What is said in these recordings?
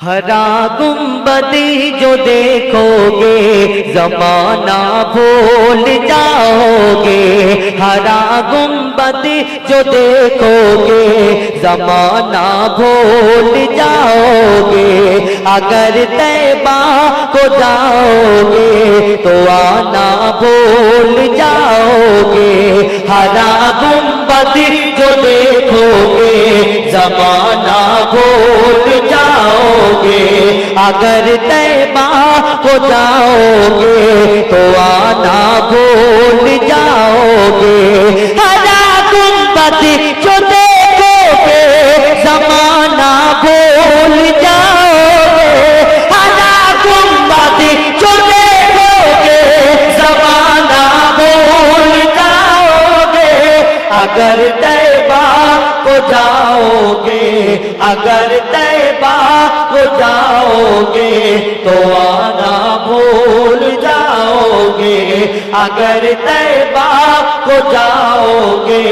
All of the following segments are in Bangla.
ہرا گنبدی جو دیکھو گے زمانہ بھول جاؤ گے ہرا گنبدی جو دیکھو گے زمانہ بھول جاؤ گے اگر تیبہ کو جاؤ گے تو آنا بھول جاؤ گے ہرا گنبدی جو دیکھو گے زمانہ بھول جاؤ گے اگر طیبہ ہو جاؤ گے تو آنا بھول جاؤ گے ہرا گنبد جو دیکھو گے زمانہ بھول جاؤ گے ہرا گنبد جو دیکھو گے زمانہ بھول جاؤ گے اگر طیبہ کو جاؤ گے اگر طیبہ जाओगे तो आना भूल जाओगे अगर तैबा को जाओगे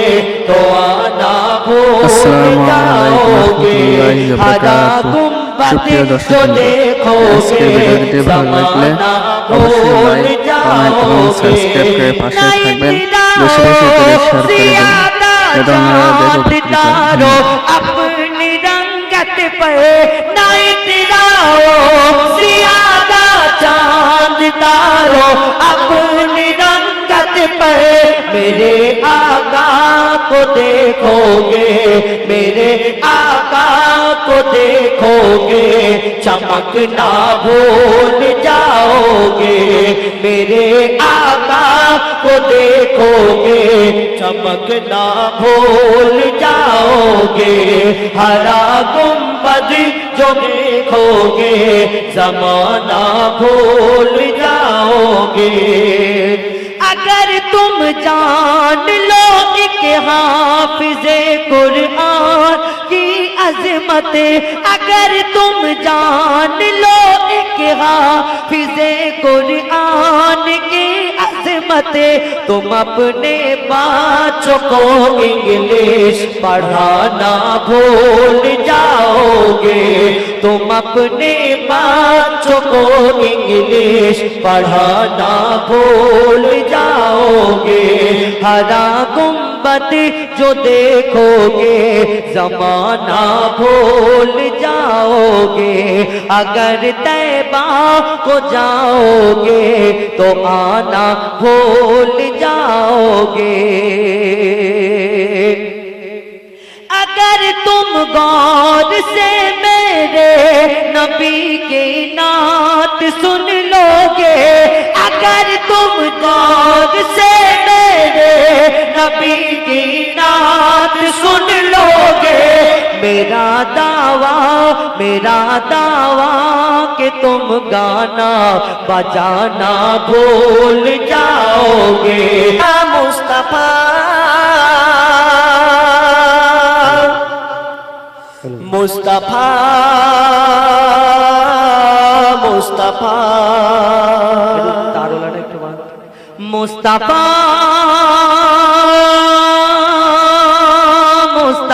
तो आना भूल जाओगे हरा गुम्बती जो देखोगे समाना भूल পাশে থাকবেন বেশি বেশি করে শেয়ার করে দেবেন سڑک پر میرے آقا کو دیکھو گے میرے آقا کو دیکھو گے چمکنا بھول جاؤ گے میرے آقا کو دیکھو گے چمکنا بھول جاؤ گے ہرا گنبد جو دیکھو گے زمانہ بھول جاؤ گے اگر تم جان لو ایک حافظ قرآن کی عظمت، اگر تم جان لو ایک حافظ قرآن کی نعمتیں تم اپنے بچوں کو انگلش پڑھانا بھول جاؤ گے تم اپنے بچوں کو انگلیش پڑھانا بھول جاؤ گے ہرا گم محبت جو دیکھو گے زمانہ بھول جاؤ گے اگر تیبہ کو جاؤ گے تو آنا بھول جاؤ گے اگر تم گوھر سے میرے نبی کی نعت سن لو گے اگر تم گوھر سے نبی کی نات سن لو گے میرا دعویٰ میرا دعویٰ کہ تم گانا بجانا بھول جاؤ گے مصطفیٰ۔ مصطفیٰ۔ مصطفیٰ۔ مصطفیٰ۔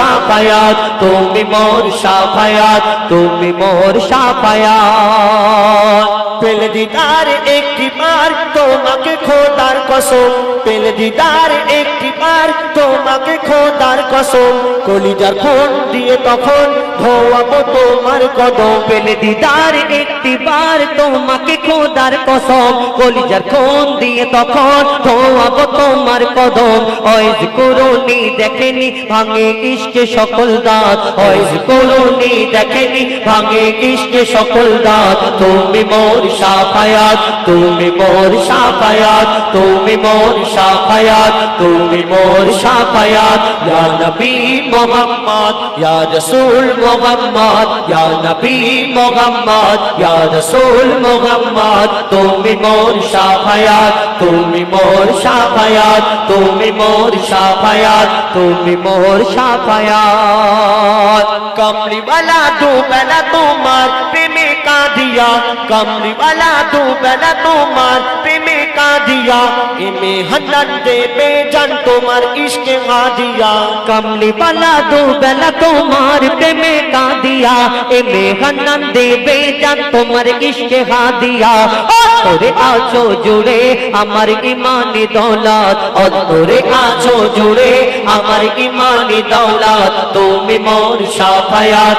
শাফায়াত তুমি মোর শাফায়াত তুমি মোর শাফায়াত পেল দিদার একটি বার তোমাকে খোদার কসম। পেল দিদার একটি বার তোমাকে খোদার কসম। কলিজার খুন দিয়ে তখন ধোয়াবো তোমার কদম। পেলে দিদার একটি বার তোমাকে খোদার কসম। কলিজার খুন দিয়ে তখন ধোয়াবো তোমার কদম। অয়েজ করুনি দেখেনি, ভাঙে ইশকে সকল দাঁত। অয়েজ করুনি দেখেনি, ভাঙে ইশকে সকল দাঁত। তুমি মোর সাফায়াত, তুমি মোর সাফায়াত, তুমি মোর সাফায়াত, তুমি মোর সাফায়াত। ইয়া নবী মোহাম্মদ, ইয়া রাসূল মোহাম্মদ, ইয়া নবী মোহাম্মদ, ইয়া রাসূল মোহাম্মদ। তুমি মোর সাফায়াত, তুমি মোর সাফায়াত, তুমি মোর সাফায়াত, তুমি মোর সাফায়াত। কমলিওয়ালা দুবেলা তোমার প্রেমে কাঁদিয়া কমলিওয়ালা দুবেলা তোমার প্রেমে কাঁদিয়া এমে হন্নান দেবে জান তোমার ইশকে হাদিয়া কমলিওয়ালা দুবেলা তোমার প্রেমে কাঁদিয়া এমে হন্নান দেবে জান তোমার ইশকে হাদিয়া তোরে আছো জুড়ে আমার ইমানি দৌলত অন্তরে আছো জুড়ে আমার ইমানি দৌলত তুমি মোর সাফায়াত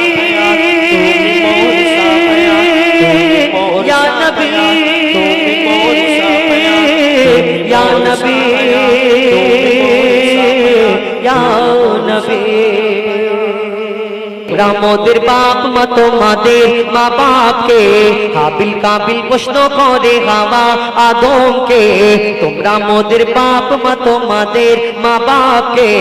ইয়া নবী ইয়া নবী রামদের বাপ, মা তোমাদের মা বাপকে। হাবিল কাবিল প্রশ্ন করে হাওয়া আদমকে। তোমরা মোদের বাপ, মা তোমাদের মা বাপকে।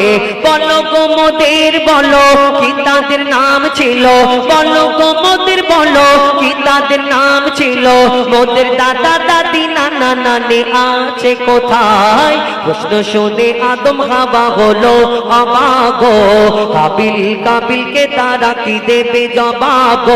বলো গো মোদের, বলো কি তাদের নাম ছিল? বলো গো মোদের, বলো কি তাদের নাম ছিল? মোদের দাদা, দাদি, নানা, নানি আছে কোথায়? প্রশ্ন শুনে আদম হাওয়া হলো অবাগো কাবিল কাবিলকে তারা কি দেবে জবাব।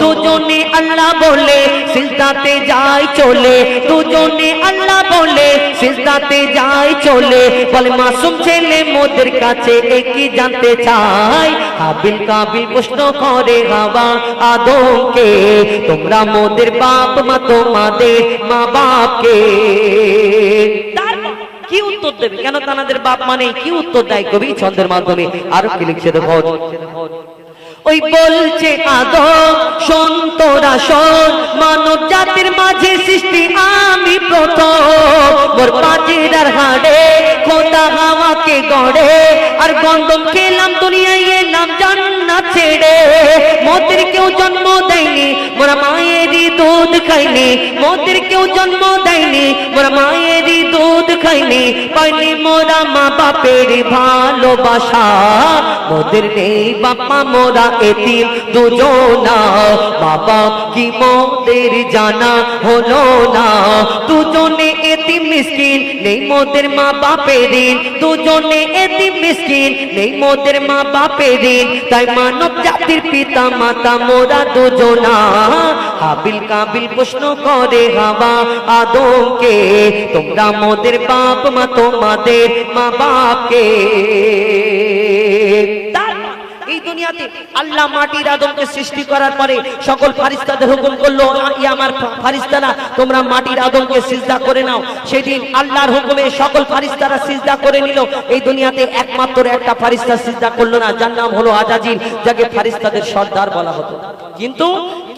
দুজনে আল্লাহ বলে, সিজদাতে যায় চলে। দুজনে আল্লাহ বলে, সিজদাতে যায় চলে। বলে, মাসুম ছেলে মোদের কাছে একই জানতে চাই। কাবিল কাবিল প্রশ্ন করে হাওয়া আদমকে, তোমরা মোদের বাপ মা তোমাদের মা বাপকে কি উত্তর দেবে? কেন তানাদের বাপ মানে কি উত্তর দেয় কবি ছন্দের মাধ্যমে? আরও কি লিখছে দেখো? ওই বলছে আদম সন্তরা সর মানব জাতির মাঝে সৃষ্টি আমি প্রথম। মোর পাজির আর হাড়ে, খোদা হাওয়াকে গড়ে, আর গন্ধম খেলাম দুনিয়ায় এলাম জান্নাত ছেড়ে। মোদের কেউ জন্ম দেয়নি, মোরা মায়েরই দুধ খাইনি। মোদের কেউ জন্ম দেয়নি, মোরা মায়েরই দুধ খাইনি। পাইনি মোরা মা বাপের ভালোবাসা। মোদের নেই বাপা, মোরা এতিম দুজনা। বাবা কি মোদের জানা হলো না? দুজনে বাপের ঋণ দুজনে এতিম মিসকিন, নেই মোদের মা বাপের ঋণ তাই মানব জাতির পিতা, মাতা, মোরা দুজনা। হাবিল কাবিল প্রশ্ন করে হাওয়া আদমকে, তোমরা মোদের বাপ, মা, তোমাদের মা বাপকে দুনিয়াতে আল্লাহ মাটির আদমকে সৃষ্টি করার পরে সকল ফারিস্তাদের হুকুম করল ই আমার ফারিস্তারা তোমরা মাটির আদমকে সিজদা করে নাও। সেদিন আল্লাহর হুকুমে সকল ফারিস্তারা সিজদা করে নিল। এই দুনিয়াতে একমাত্র একটা ফারিস্তা সিজদা করল না, যার নাম হলো আজাজিল যাকে ফারিস্তাদের সর্দার বলা হতো। কিন্তু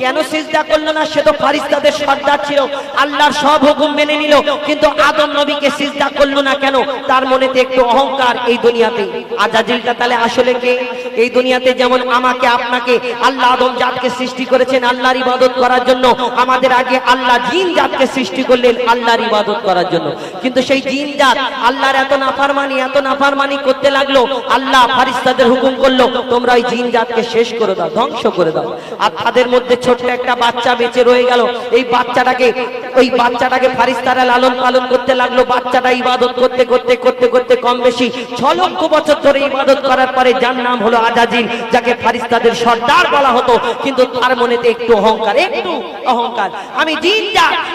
কেন সিজদা করল না, সে তো ফারিস্তাদের সর্দার ছিল। আল্লাহর সব হুকুম মেনে নিল, কিন্তু আদম নবীকে সিজদা করল না কেন? তার মনেতে একটু অহংকার। এই দুনিয়াতে আজাজিলটা তাহলে আসলে কে? এই দুনিয়াতে যেমন আমাকে, আপনাকে আল্লাহ আদম জাতকে সৃষ্টি করেছেন আল্লাহর ইবাদত করার জন্য, আমাদের আগে আল্লাহ জিন জাতকে সৃষ্টি করলেন আল্লাহর ইবাদত করার জন্য। কিন্তু সেই জিন জাত আল্লাহর এত নাফারমানি এত নাফারমানি করতে লাগল, আল্লাহ ফারিস্তাদের হুকুম করল, তোমরা ওই জিন জাতকে শেষ করে দাও, ধ্বংস করে দাও। আর তাদের মধ্যে ছোট্ট একটা বাচ্চা বেঁচে রয়ে গেল, এই বাচ্চাটাকে ওই বাচ্চাটাকে ফারিস্তারা লালন পালন করতে লাগল, বাচ্চাটা ইবাদত করতে করতে করতে করতে কম বেশি ছ লক্ষ বছর ধরে ইবাদত করার পরে যার নাম হলো আজাজিল যাকে ফারিস্তাদের সর্দার বলা হতো, কিন্তু তার মনেতে একটু অহংকার একটু অহংকার। আমি জিন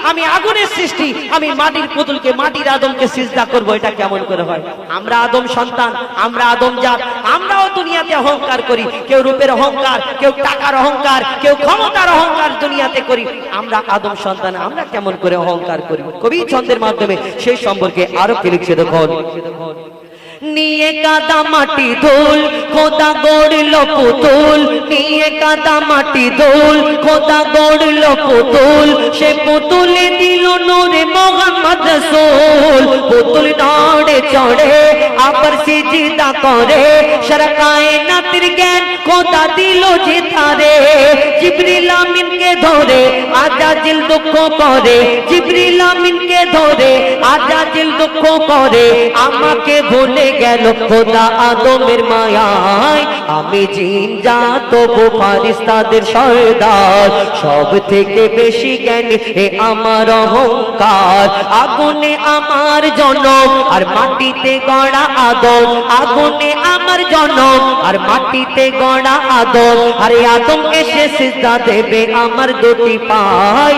আমি আগুনের সৃষ্টি, আমি মাটির পুতুলকে, মাটির আদমকে সিজদা করব, এটা কেমন করে হয়? আমরা আদম সন্তান, আমরা আদম জাত, আমরাও দুনিয়াতে অহংকার করি, কেউ রূপের অহংকার, কেউ টাকার অহংকার, কেউ ক্ষমতার অহংকার দুনিয়াতে করি, আমরা আদম সন্তান, আমরা কেমন করে অহংকার করি। কবি ছন্দের মাধ্যমে সেই সম্পর্কে আরও কি লিখছে দেখুন? নিয়ে কাদা মাটি ধুল, খোদা গড়ল পুতুল। নিয়ে কাদা মাটি ধুল, খোদা গড়ল পুতুল। সে পুতুলে দিল নূরে মোহাম্মদ রসূল। পুতুল নড়ে চড়ে আবার সিজদা করে। সরকায়ে নাতির জ্ঞান খোদা দিল যে তারে। জিবরিল আমিনকে ধরে আজাজিল দুঃখ করে। জিবরিল আমিনকে ধরে আজাজিল দুঃখ করে। আমাকে ভুলে গেল খোদা আদমের মায়ায়। আমি জিন জাত ফারিস্তাদের সর্দার। সব থেকে বেশি জ্ঞান এ আমার অহংকার। আগুনে আমার জনম আর মাটিতে গড়া আদম, আগুনে আমার জনম, আর মাটিতে গড়া আদম। আরে আদম এসে সিজদা দেবে আমার দুটি পায়।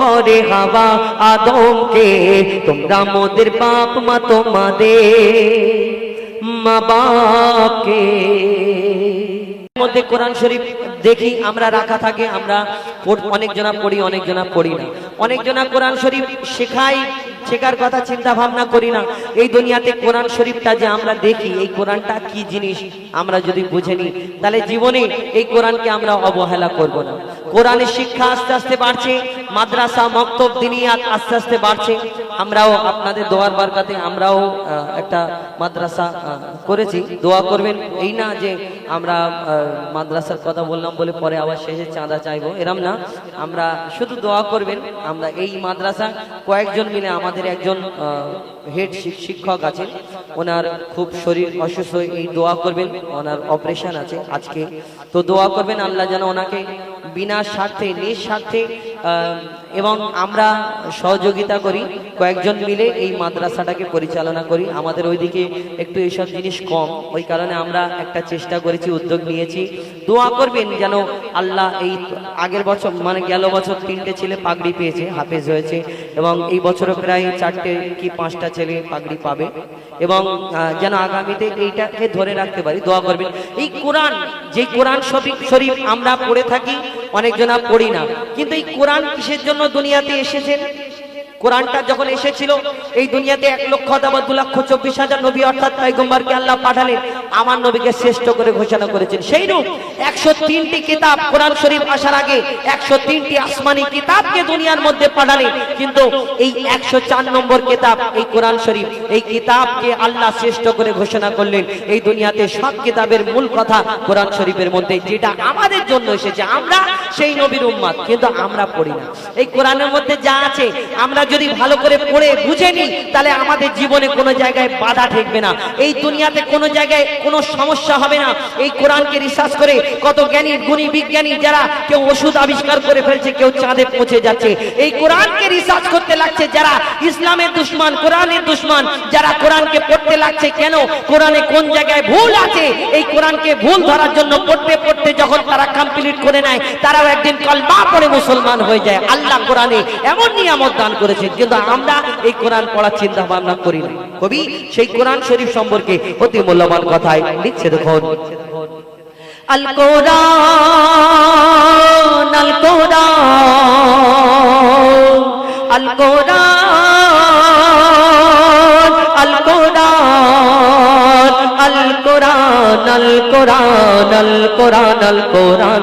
করে হাওয়া আদমকে। তোমরা মোদের বাপ, মা তোমাদের মা বাপকে মধ্যে কোরআন শরীফ দেখি, আমরা রাখা থাকে, আমরা অনেক জনা পড়ি, অনেক জনা পড়ি না। অনেক জনা কোরআন শরীফ শেখাই শেখার কথা চিন্তা ভাবনা করি না। এই দুনিয়াতে কোরআন শরীফটা যে আমরা দেখি, এই কোরআনটা কি জিনিস? আমরা যদি বুঝে নিই, তাহলে জীবনে এই কোরআনকে আমরা অবহেলা করব না। কোরআনের শিক্ষা আস্তে আস্তে বাড়ছে, মাদ্রাসা, মক্তব, দিনিয়াত আস্তে আস্তে বাড়ছে। আমরাও আপনাদের দোয়ার বারকাতে আমরাও একটা মাদ্রাসা করেছি। দোয়া করবেন। এই না যে আমরা মাদ্রাসার কথা বললাম বলে পরে আবার শেষে চাঁদা চাইব। এরম না। আমরা শুধু দোয়া করবেন। আমরা এই মাদ্রাসা কয়েকজন মিলে আমাদের একজন হেড শিক্ষক আছেন। ওনার খুব শরীর অসুস্থ, এই দোয়া করবেন। ওনার অপারেশন আছে আজকে। তো দোয়া করবেন, আল্লাহ যেন ওনাকে বিনা স্বার্থে, নিঃস্বার্থে এবং আমরা সহযোগিতা করি, কয়েকজন মিলে এই মাদ্রাসাটাকে পরিচালনা করি। আমাদের ওইদিকে একটু এইসব জিনিস কম, ওই কারণে আমরা একটা চেষ্টা করেছি, উদ্যোগ নিয়েছি। দোয়া করবেন যেন আল্লাহ এই আগের বছর মানে গেল বছর তিনটে ছেলে পাগড়ি পেয়েছে, হাফেজ হয়েছে, এবং এই বছরও প্রায় চারটে কি পাঁচটা ছেলে পাগড়ি পাবে। এবং যেন আগামীতে এইটাকে ধরে রাখতে পারি, দোয়া করবেন। এই কোরআন, যে কোরআন শরীফ আমরা পড়ে থাকি, অনেকজনা পড়ি না। কিন্তু এই কোরআন কিসের জন্য দুনিয়াতে এসেছেন। কোরআনটা যখন এসেছিল, এই দুনিয়াতে এক লক্ষ অথবা দু লক্ষ চব্বিশ হাজার নবী অর্থাৎ পয়গম্বরকে আল্লাহ পাঠালেন, আমার নবীকে শ্রেষ্ঠ করে ঘোষণা করেছেন। সেই রূপ একশো তিনটি কিতাব কোরআন শরীফ আসার আগে একশো তিনটি আসমানি কিতাবকে দুনিয়ার মধ্যে পাঠালেন, কিন্তু এই একশো চার নম্বর কিতাব, এই কোরআন শরীফ, এই কিতাবকে আল্লাহ শ্রেষ্ঠ করে ঘোষণা করলেন। এই দুনিয়াতে সব কিতাবের মূল কথা কোরআন শরীফের মধ্যে যেটা আমাদের জন্য এসেছে। আমরা সেই নবীর উম্মাদ, কিন্তু আমরা পড়ি না। এই কোরআনের মধ্যে যা আছে, আমরা যদি ভালো করে পড়ে, বুঝে নিই, তাহলে আমাদের জীবনে কোনো জায়গায় বাধা ঠেকবে না। এই দুনিয়াতে কোনো জায়গায় কোনো সমস্যা হবে না। এই কোরআনকে রিসার্চ করে কত জ্ঞানী, গুণী বিজ্ঞানী যারা কেউ ওষুধ আবিষ্কার করে ফেলছে, কেউ চাঁদে পৌঁছে যাচ্ছে। এই কোরআনকে রিসার্চ করতে লাগছে যারা ইসলামের দুশ্মন, কোরআনের দুশ্মন, যারা কোরআনকে পড়তে লাগছে কেন? কোরআনে কোন জায়গায় ভুল আছে? এই কোরআনকে ভুল ধরার জন্য পড়তে পড়তে যখন তারা কমপ্লিট করে নেয়, তারাও একদিন কলমা পড়ে মুসলমান হয়ে যায়। আল্লাহ কোরআনে এমন নিয়ামত দান করেছে কিন্তু আমরা এই কোরআন পড়ার চিন্তা ভাবনা করি কবি, সেই কোরআন শরীফ সম্পর্কে অতি মূল্যবান কথায় লিখছে দেখুন। আল কোরআন আল কোরআন আল কোরআন আল কোরআন আল কোরআন আল কোরআন আল কোরআন আল কোরআন।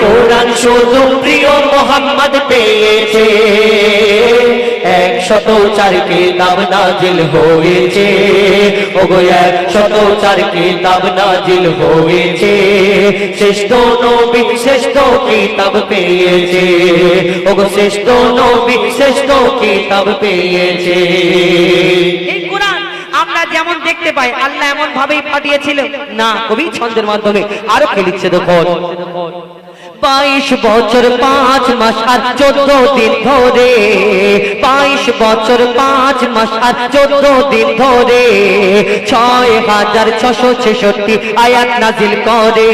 কোরআন শুধু প্রিয় মোহাম্মদ পেয়েছে। একশত চার কিতাব নাজিল হয়েছে। ওগো, একশত চার কিতাব নাজিল হয়েছে। শ্রেষ্ঠ নবী শ্রেষ্ঠ কিতাব পেয়েছে। ওগো, শ্রেষ্ঠ নবী শ্রেষ্ঠ কিতাব পেয়েছে। আমরা যেমন দেখতে পাই, আল্লাহ এমন ভাবেই পাঠিয়েছিল। না, কবি ছন্দের মাধ্যমে আরও কে লিখছে দেখুন। বাইশ বছর পাঁচ মাস আর চোদ্দ দিন ধরে বাইশ বছর পাঁচ মাস আর চোদ্দ দিন ধরে ছয় হাজার ছশো ছেষট্টি আয়াত নাজিল করে।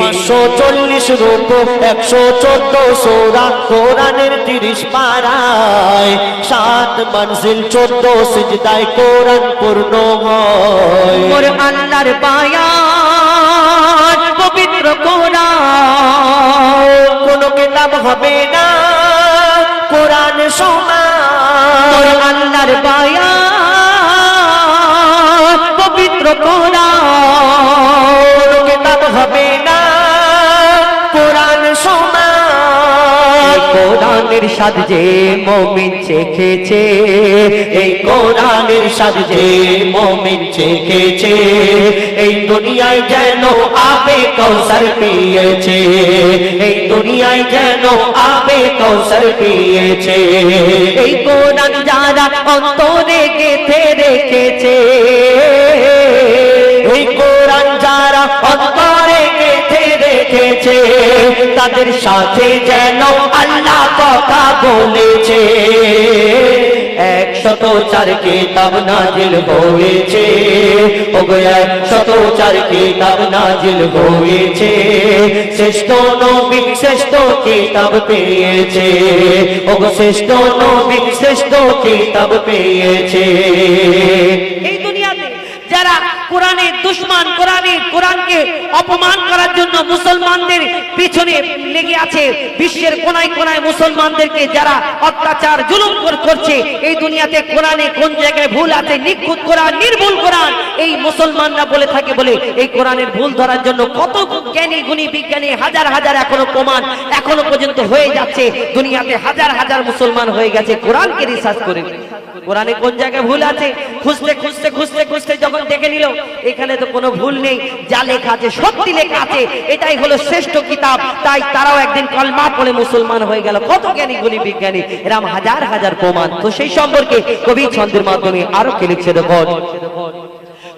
পাঁচশো চল্লিশ রূপ একশো চোদ্দ সোরা কোরআনের তিরিশ পাড়ায় সাত মনজিল চোদ্দ সিজদায় কোরআন পূর্ণ হয়। আল্লাহর বায়ান পবিত্র কোরআন। কোন কিতাব হবে না, কোরআন সমান আল্লাহর বায়ান, পবিত্র কোরআন। কোন কিতাব হবে কোরআনের স্বাদ যে মমিন চেখেছে, এই কোরআনের স্বাদ যে মমিন চেখেছে, এই দুনিয়ায় যেন আবে কৌশল পেয়েছে, এই দুনিয়ায় যেন আবে কৌসর পেয়েছে, এই কোরআন যারা অন্তরে গেথে রেখেছে রেখেছে তাদের সাথে যেন আল্লাহ কথা বলেছে। একশত চার কিতাব নাজিল হয়েছে, ওগো একশত চার কিতাব নাজিল হয়েছে। শ্রেষ্ঠ নবী শ্রেষ্ঠ কিতাব পেয়েছে, ওগো শ্রেষ্ঠ নবী শ্রেষ্ঠ কিতাব পেয়েছে। এই দুনিয়াতে যারা কোরআনের দুশ্মন কোরআনের কোরআনকে অপমান করার জন্য মুসলমানদের পিছনে লেগে আছে। বিশ্বের কোনায় কোনায় মুসলমানদেরকে যারা অত্যাচার, জুলুম করছে, এই দুনিয়াতে কোরআনে কোন জায়গায় ভুল আছে? নিখুঁত কোরআন, নির্ভুল কোরআন। এই মুসলমানরা বলে থাকে, বলে, এই কোরআনের ভুল ধরার জন্য কত জ্ঞানী, গুণী বিজ্ঞানী হাজার হাজার এখনও প্রমাণ এখনও পর্যন্ত হয়ে যাচ্ছে। দুনিয়াতে হাজার হাজার মুসলমান হয়ে গেছে। কোরআনকে রিসার্চ করে কোরআনে কোন জায়গায় ভুল আছে? খুঁজতে খুঁজতে খুঁজতে খুঁজতে যখন দেখে নিল, এখানে তো কোনো ভুল নেই। যা লেখা আছে, সত্যি লেখা আছে। এটাই হলো শ্রেষ্ঠ কিতাব। তাই তারাও একদিন কলমা পড়ে মুসলমান হয়ে গেল। কত জ্ঞানী গুলি বিজ্ঞানী। এরাম হাজার হাজার প্রমাণ। তো সেই সম্পর্কে কবি ছন্দের মাধ্যমে আরও কে লিখছে দেখুন।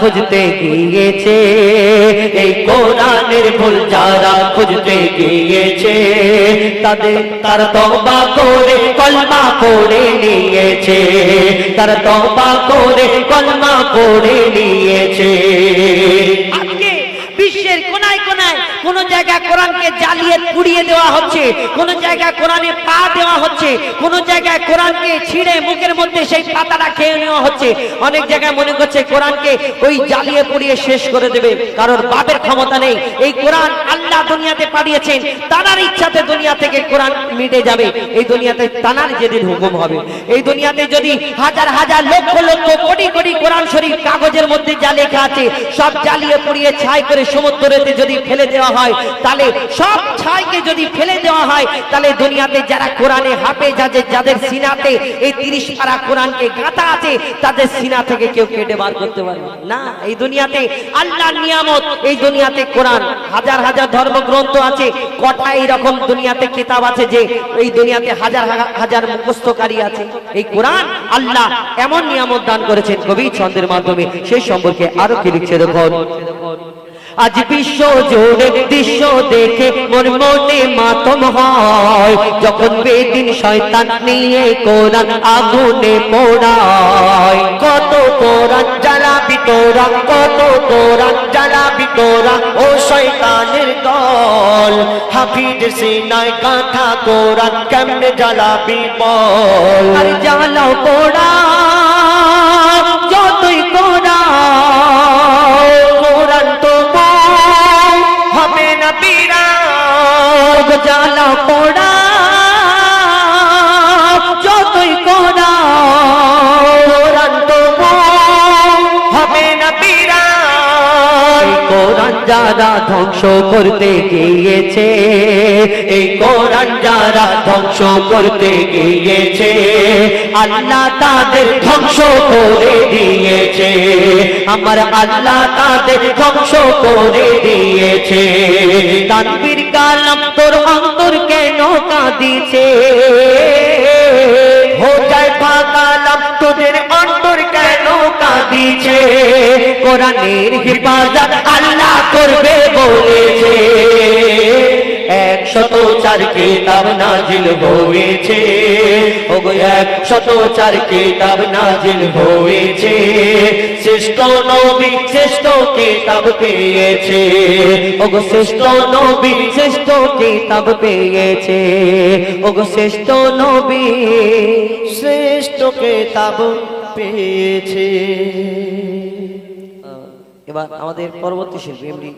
খুঁজতে গিয়েছে, এই কোরআনের ভুল যারা খুঁজতে গিয়েছে, তাদের, তার তবা করে, কলমা করে নিয়েছে। তার তবা করে, কলমা করে নিয়েছে। কোন জায়গায় কোরআনকে জ্বালিয়ে পুড়িয়ে দেওয়া হচ্ছে, কোন জায়গায় কোরআনে পা দেওয়া হচ্ছে, কোন জায়গায় কোরআনকে ছিঁড়ে মুখের মধ্যে সেই পাতাটা খেয়ে নেওয়া হচ্ছে। অনেক জায়গায় মনে করছে কোরআনকে ওই জ্বালিয়ে পুড়িয়ে শেষ করে দেবে কারণ বাপের ক্ষমতা নেই। এই কোরআন আল্লাহ দুনিয়াতে পাঠিয়েছেন তার ইচ্ছাতে দুনিয়া থেকে কোরআন মিটে যাবে। এই দুনিয়াতে তানার যেদিন হুকুম হবে। এই দুনিয়াতে যদি হাজার হাজার লক্ষ লক্ষ কোটি কোটি কোরআন শরীফ কাগজের মধ্যে যা লেখা আছে, সব জ্বালিয়ে পুড়িয়ে ছাই করে সমুদ্রেতে যদি ফেলে দেওয়া হয় হয়, তাহলে সব ছাইকে যদি ফেলে দেওয়া হয়, তাহলে দুনিয়াতে যারা কোরআনে হাফে যাদের যাদের সিনাতে এই তিরিশ পারা কোরআনকে গাঁথা আছে, তাদের সিনা থেকে কেউ কেটে বার করতে পারবে না। এই দুনিয়াতে আল্লাহর নিয়ামত, এই দুনিয়াতে কোরআন, হাজার হাজার ধর্মগ্রন্থ আছে, কটা এইরকম দুনিয়াতে কিতাব আছে যে, এই দুনিয়াতে হাজার হাজার- হাজার মুখস্থকারী আছে। এই কোরআন আল্লাহ এমন নিয়ামত দান করেছেন কবি ছন্দের মাধ্যমে, সেই সম্পর্কে আরও কি লিখছে দেখুন। আজ বিশ্ব জুড়ে দৃশ্য দেখে মোর মনে মাতম হয়। যখন বেদিন শয়তান নিয়ে কোরআন আগুনে পোড়ায়। কত কোরআন জ্বালাবি তোরা কত কোরআন জ্বালাবি তোরা ও শয়তানের দল। হাফিজ সিনায় কাঁথা কোরআন কেমনে জ্বালাবি বল। জ্বালাও পোড়া যারা ধ্বংস করতে গিয়েছে, এই কোরআন যারা ধ্বংস করতে গিয়েছে, আল্লাহ তাদের ধ্বংস করে দিয়েছে। আমার আল্লাহ তাদের ধ্বংস করে দিয়েছে। তানবীর কালাম তোর অন্তর কেন কাঁদিছে কাঁদিছে কোরআনের হিফাজত আল্লাহ করবে বলেছে। একশত চার কিতাব নাজিল হয়েছে। ওগো, একশত চার কিতাব নাজিল হয়েছে। শ্রেষ্ঠ নবী শ্রেষ্ঠ কিতাব পেয়েছে। ওগো, শ্রেষ্ঠ নবী শ্রেষ্ঠ কিতাব পেয়েছে। ওগো, শ্রেষ্ঠ নবী শ্রেষ্ঠ কেতাব পেয়েছে। এবার আমাদের পরবর্তী শিল্পী এমডি